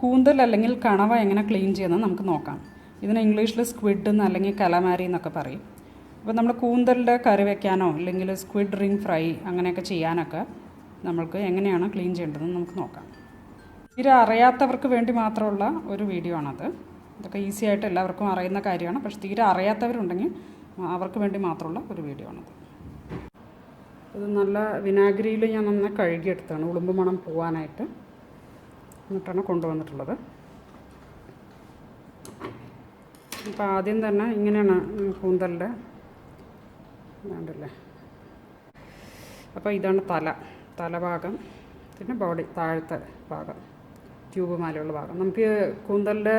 കൂന്തൽ അല്ലെങ്കിൽ കണവ എങ്ങനെ ക്ലീൻ ചെയ്യുന്നത് നമുക്ക് നോക്കാം. ഇതിന് ഇംഗ്ലീഷിൽ സ്ക്വിഡ് എന്ന് അല്ലെങ്കിൽ കലമാരി എന്നൊക്കെ പറയും. അപ്പോൾ നമ്മൾ കൂന്തലിന്റെ കറി വയ്ക്കാനോ അല്ലെങ്കിൽ സ്ക്വിഡ് റിംഗ് ഫ്രൈ അങ്ങനെയൊക്കെ ചെയ്യാനൊക്കെ നമ്മൾക്ക് എങ്ങനെയാണ് ക്ലീൻ ചെയ്യേണ്ടതെന്ന് നമുക്ക് നോക്കാം. ഇത് അറിയാത്തവർക്ക് വേണ്ടി മാത്രമുള്ള ഒരു വീഡിയോ ആണത്. ഇതൊക്കെ ഈസി ആയിട്ട് എല്ലാവർക്കും അറിയുന്ന കാര്യമാണ്. പക്ഷേ തീരെ അറിയാത്തവരുണ്ടെങ്കിൽ അവർക്ക് വേണ്ടി മാത്രമുള്ള ഒരു വീഡിയോ ആണത്. ഇത് നല്ല വിനാഗിരിയിൽ ഞാൻ നന്നായി കഴുകിയെടുത്താണ് ഉളുമ്പ് മണം പോകാനായിട്ട് എന്നിട്ടാണ് കൊണ്ടുവന്നിട്ടുള്ളത്. അപ്പോൾ ആദ്യം തന്നെ ഇങ്ങനെയാണ് കൂന്തലിന്റെ വേണ്ടല്ലേ അപ്പോൾ ഇതാണ് തല. തലഭാഗം പിന്നെ ബോഡി താഴത്തെ ഭാഗം ട്യൂബ് മാലയുള്ള ഭാഗം. നമുക്ക് കൂന്തലിന്റെ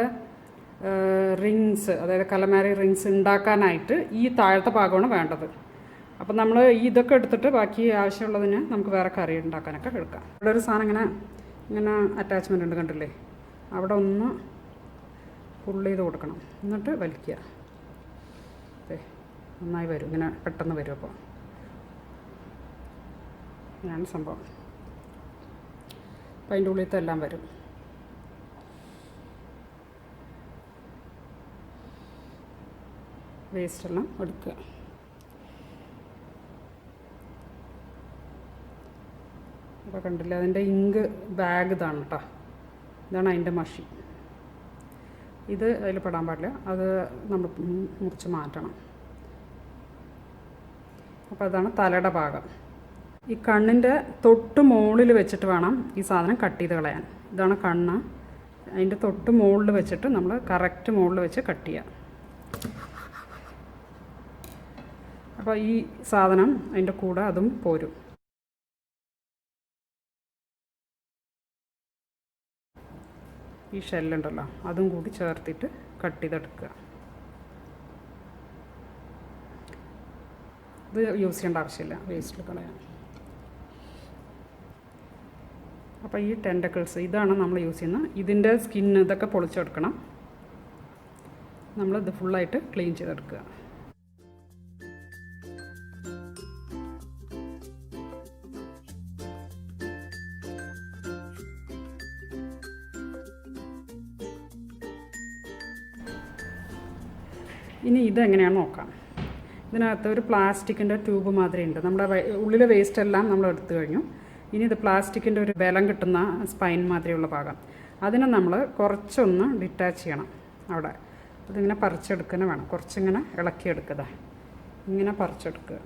റിങ്സ് അതായത് കലമാരി റിങ്സ് ഉണ്ടാക്കാനായിട്ട് ഈ താഴത്തെ ഭാഗമാണ് വേണ്ടത്. അപ്പം നമ്മൾ ഇതൊക്കെ എടുത്തിട്ട് ബാക്കി ആവശ്യമുള്ളതിന് നമുക്ക് വേറെ കറി ഉണ്ടാക്കാനൊക്കെ എടുക്കാം. ഇവിടെ ഒരു സാധനം ഇങ്ങനെ ഇങ്ങനെ അറ്റാച്ച്മെന്റ് ഉണ്ട് കണ്ടില്ലേ? അവിടെ ഒന്ന് പുൾ ചെയ്ത് കൊടുക്കണം. എന്നിട്ട് വലിക്കുക. അതെ നന്നായി വരും. ഇങ്ങനെ പെട്ടെന്ന് വരും അപ്പോൾ. ഇങ്ങനെയാണ് സംഭവം. അപ്പം അതിന്റെ ഉള്ളിലത്തെ എല്ലാം വരും. വേസ്റ്റെല്ലാം എടുക്കുക. അപ്പോൾ കണ്ടില്ല? അതിന്റെ ഇങ്ക് ബാഗ് ഇതാണ് കേട്ടോ ഇതാണ് അതിന്റെ മഷി. ഇത് അതിൽ പെടാൻ പാടില്ല. അത് നമ്മൾ മുറിച്ച് മാറ്റണം. അപ്പോൾ അതാണ് തലയുടെ ഭാഗം. ഈ കണ്ണിന്റെ തൊട്ട് മുകളിൽ വെച്ചിട്ട് വേണം ഈ സാധനം കട്ട് ചെയ്ത് കളയാൻ. ഇതാണ് കണ്ണ്. അതിന്റെ തൊട്ട് മുകളിൽ വെച്ചിട്ട് നമ്മൾ കറക്റ്റ് മുകളിൽ വെച്ച് കട്ട് ചെയ്യാം. അപ്പോൾ ഈ സാധനം അതിന്റെ കൂടെ അതും പോരും. ഈ ഷെല്ലുണ്ടല്ലോ അതും കൂടി ചേർത്തിട്ട് കട്ട് ചെയ്തെടുക്കുക. ഇത് യൂസ് ചെയ്യേണ്ട ആവശ്യമില്ല വേസ്റ്റിൽ കളയാൻ അപ്പോൾ ഈ ടെൻഡക്കിൾസ് ഇതാണ് നമ്മൾ യൂസ് ചെയ്യുന്നത് ഇതിന്റെ സ്കിന്ന് ഇതൊക്കെ പൊളിച്ചെടുക്കണം. നമ്മൾ ഇത് ഫുള്ളായിട്ട് ക്ലീൻ ചെയ്തെടുക്കുക. ഇനി ഇതെങ്ങനെയാണ് നോക്കാം. ഇതിനകത്ത് ഒരു പ്ലാസ്റ്റിക്കിന്റെ ട്യൂബ് മാതിരി ഉണ്ട് നമ്മുടെ ഉള്ളിലെ വേസ്റ്റ് എല്ലാം നമ്മൾ എടുത്തു കഴിഞ്ഞു. ഇനി ഇത് പ്ലാസ്റ്റിക്കിന്റെ ഒരു ബലം കിട്ടുന്ന സ്പൈൻ മാതിരിയുള്ള ഭാഗം. അതിനെ നമ്മൾ കുറച്ചൊന്ന് ഡിറ്റാച്ച് ചെയ്യണം അവിടെ. അതിങ്ങനെ പറിച്ചെടുക്കുന്ന വേണം. കുറച്ചിങ്ങനെ ഇളക്കിയെടുക്കുക. ഇങ്ങനെ പറിച്ചെടുക്കുക.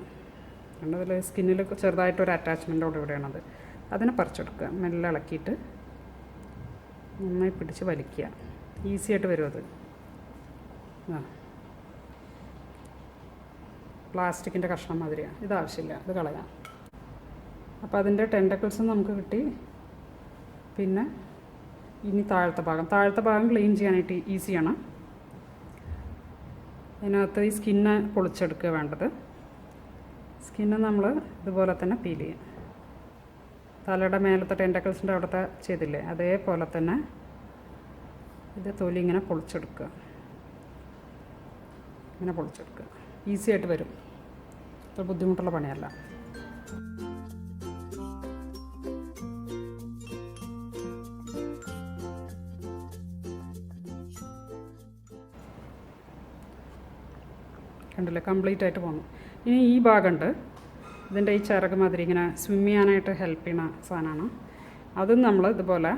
അതിൽ സ്കിന്നിൽ ചെറുതായിട്ടൊരു അറ്റാച്ച്മെന്റോട് ഇവിടെയാണത്. അതിനെ പറിച്ചെടുക്കുക. മെല്ലെ ഇളക്കിയിട്ട് നന്നായി പിടിച്ച് വലിക്കുക. ഈസി ആയിട്ട് വരും അത്. ആ. പ്ലാസ്റ്റിക്കിന്റെ കഷ്ണം മാതിരിയാണ് ഇത് ആവശ്യമില്ല ഇത് കളയാം. അപ്പോൾ അതിന്റെ ടെൻഡക്കിൾസും നമുക്ക് കിട്ടി. പിന്നെ ഇനി താഴത്തെ ഭാഗം. താഴത്തെ ഭാഗം ക്ലീൻ ചെയ്യാനായിട്ട് ഈസിയാണ് അതിനകത്ത് ഈ സ്കിന്ന് പൊളിച്ചെടുക്കുക വേണ്ടത്. സ്കിന്ന് നമ്മൾ ഇതുപോലെ തന്നെ പീൽ ചെയ്യും. തലയുടെ മേലത്തെ ടെൻഡക്കിൾസിന്റെ അവിടുത്തെ ചെയ്തില്ലേ അതേപോലെ തന്നെ ഇത് തൊലി ഇങ്ങനെ പൊളിച്ചെടുക്കുക. ഇങ്ങനെ പൊളിച്ചെടുക്കുക. ഈസി ആയിട്ട് വരും. അത്ര ബുദ്ധിമുട്ടുള്ള പണിയല്ല. കണ്ടില്ലേ? കംപ്ലീറ്റ് ആയിട്ട് പോന്നു. ഇനി ഈ ഭാഗമുണ്ട് ഇതിന്റെ ഈ ചിറക് മാതിരി ഇങ്ങനെ സ്വിം ചെയ്യാനായിട്ട് ഹെൽപ്പ് ചെയ്യുന്ന സാധനമാണ് അതും നമ്മൾ ഇതുപോലെ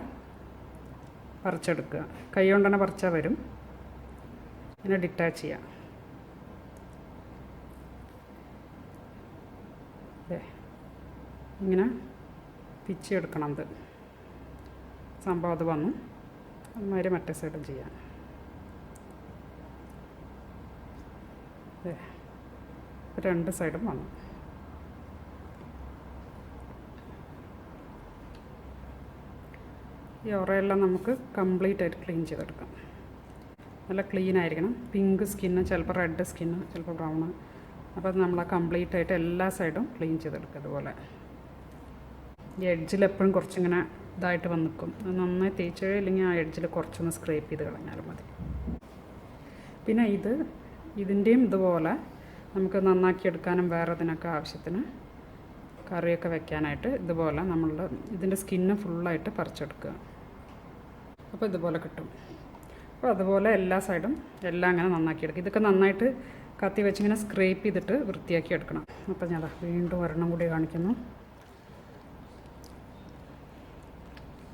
പറിച്ചെടുക്കുക. കൈ കൊണ്ട് പറിച്ചാൽ വരും. ഇങ്ങനെ ഡിറ്റാച്ച് ചെയ്യുക ദേ, ഇങ്ങനെ പിച്ചെടുക്കണം അത്. സംഭവം അത് വന്നു. അതുമാതിരി മറ്റേ സൈഡും ചെയ്യാം. അതെ. രണ്ട് സൈഡും വന്നു. ഈ ഒറയെല്ലാം നമുക്ക് കംപ്ലീറ്റ് ആയിട്ട് ക്ലീൻ ചെയ്തെടുക്കാം. നല്ല ക്ലീൻ ആയിരിക്കണം. പിങ്ക് സ്കിന്ന് ചിലപ്പോൾ റെഡ് സ്കിന്ന് ചിലപ്പോൾ ബ്രൗണ് അപ്പോൾ നമ്മൾ കംപ്ലീറ്റ് ആയിട്ട് എല്ലാ സൈഡും ക്ലീൻ ചെയ്തെടുക്കുക അതുപോലെ ഈ എഡ്ജിൽ എപ്പോഴും കുറച്ചിങ്ങനെ ഇതായിട്ട് വന്ന് നിൽക്കും അത് നന്നായി തേച്ച് ഇല്ലെങ്കിൽ ആ എഡ്ജിൽ കുറച്ചൊന്ന് സ്ക്രേപ്പ് ചെയ്ത് കളഞ്ഞാലും മതി. പിന്നെ ഇത് ഇതിന്റെയും ഇതുപോലെ നമുക്ക് നന്നാക്കി എടുക്കാനും വേറെ ഇതിനൊക്കെ ആവശ്യത്തിന് കറിയൊക്കെ വെക്കാനായിട്ട് ഇതുപോലെ നമ്മൾ ഇതിന്റെ സ്കിന്ന് ഫുള്ളായിട്ട് പറിച്ചെടുക്കുക. അപ്പോൾ ഇതുപോലെ കിട്ടും. അപ്പോൾ അതുപോലെ എല്ലാ സൈഡും എല്ലാം അങ്ങനെ നന്നാക്കി എടുക്കുക. ഇതൊക്കെ നന്നായിട്ട് കത്തി വെച്ചിങ്ങനെ സ്ക്രേപ്പ് ചെയ്തിട്ട് വൃത്തിയാക്കി എടുക്കണം. അപ്പം ഞാൻ വീണ്ടും ഒരെണ്ണം കൂടി കാണിക്കുന്നു.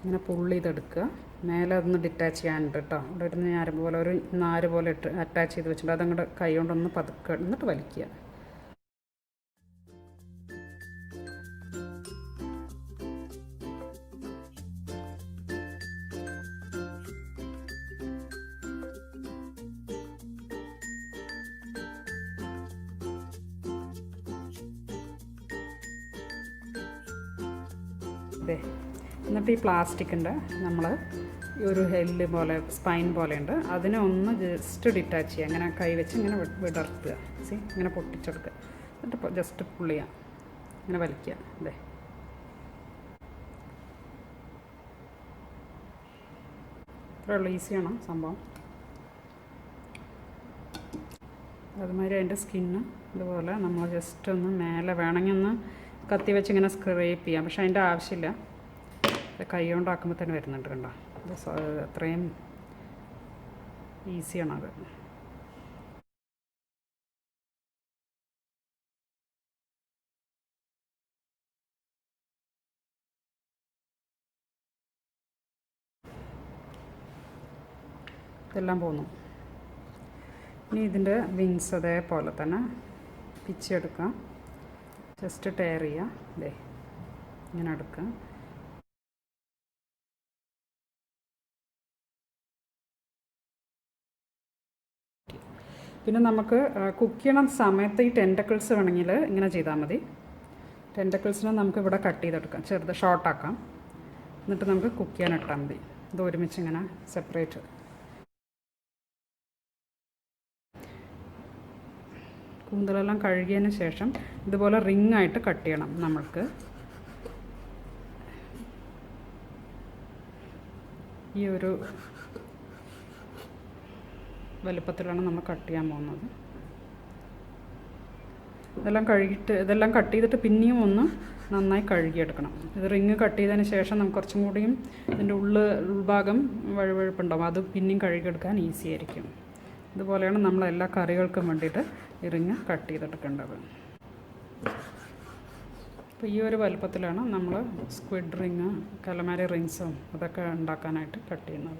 ഇങ്ങനെ പുള്ളി ചെയ്തെടുക്കുക. മേലെ അതൊന്ന് ഡിറ്റാച്ച് ചെയ്യാനുണ്ട് കേട്ടോ അവിടെ ഒരു നാര് പോലെ ഒരു നാര് പോലെ ഇട്ട് അറ്റാച്ച് ചെയ്ത് വെച്ചിട്ട് അതങ്ങോട്ട് കൈ കൊണ്ടൊന്ന് പതുക്കെ എന്നിട്ട് വലിക്കുക. ഇതേ എന്നിട്ട് ഈ പ്ലാസ്റ്റിക്കിന്റെ നമ്മൾ ഒരു ഹെല്ല് പോലെ സ്പൈൻ പോലെ ഉണ്ട്. അതിനെ ഒന്ന് ജസ്റ്റ് ഡിറ്റാച്ച് ചെയ്യുക. അങ്ങനെ കൈ വെച്ച് ഇങ്ങനെ വിടർത്തുക. സി ഇങ്ങനെ പൊട്ടിച്ചെടുക്കുക. എന്നിട്ട് ജസ്റ്റ് പുള്ളിയുക ഇങ്ങനെ വലിക്കുക. അതെ. ഇത്രേ ഈസിയാണ് ഈസിയാണോ സംഭവം? അതുമാതിരി അതിന്റെ സ്കിന്ന് ഇതുപോലെ നമ്മൾ ജസ്റ്റ് ഒന്ന് മേലെ വേണമെങ്കിൽ ഒന്ന് കത്തി വെച്ച് ഇങ്ങനെ സ്ക്രേപ്പ് ചെയ്യാം. പക്ഷെ അതിന്റെ ആവശ്യമില്ല. കൈ കൊണ്ടാക്കുമ്പോൾ തന്നെ വരുന്നുണ്ട് കണ്ടോ? അത്രയും ഈസിയാണ് അത് ഇതെല്ലാം പോന്നു. ഇനി ഇതിന്റെ വിങ്സ് അതേപോലെ തന്നെ പിച്ചെടുക്കാം. ജസ്റ്റ് ടയർ ചെയ്യാം അല്ലേ ഇങ്ങനെ അടുക്കാം പിന്നെ നമുക്ക് കുക്ക് ചെയ്യണ സമയത്ത് ഈ ടെന്റക്കിൾസ് വേണമെങ്കിൽ ഇങ്ങനെ ചെയ്താൽ മതി. ടെന്റക്കിൾസിനെ നമുക്ക് ഇവിടെ കട്ട് ചെയ്തെടുക്കാം. ചെറുത് ഷോർട്ടാക്കാം എന്നിട്ട് നമുക്ക് കുക്ക് ചെയ്യാൻ ഇട്ടാൽ മതി. ഇത് ഒരുമിച്ച് ഇങ്ങനെ സെപ്പറേറ്റ് കൂന്തലെല്ലാം കഴുകിയതിന് ശേഷം ഇതുപോലെ റിംഗ് ആയിട്ട് കട്ട് ചെയ്യണം നമ്മൾക്ക്. ഈ ഒരു വലുപ്പത്തിലാണ് നമ്മൾ കട്ട് ചെയ്യാൻ പോകുന്നത്. ഇതെല്ലാം കഴുകിയിട്ട് ഇതെല്ലാം കട്ട് ചെയ്തിട്ട് പിന്നെയും ഒന്ന് നന്നായി കഴുകിയെടുക്കണം. ഇത് റിങ് കട്ട് ചെയ്തതിന് ശേഷം നമുക്ക് കുറച്ചും കൂടിയും ഇതിന്റെ ഉള്ള് ഉൾഭാഗം വഴുവഴുപ്പുണ്ടാവും. അത് പിന്നെയും കഴുകിയെടുക്കാൻ ഈസി ആയിരിക്കും. ഇതുപോലെയാണ് നമ്മൾ എല്ലാ കറികൾക്കും വേണ്ടിയിട്ട് ഈ കട്ട് ചെയ്തെടുക്കേണ്ടത് അപ്പോൾ ഈ ഒരു വലുപ്പത്തിലാണ് നമ്മൾ സ്ക്വിഡ് റിങ് കലമാരി റിങ്സും അതൊക്കെ ഉണ്ടാക്കാനായിട്ട് കട്ട് ചെയ്യുന്നത്.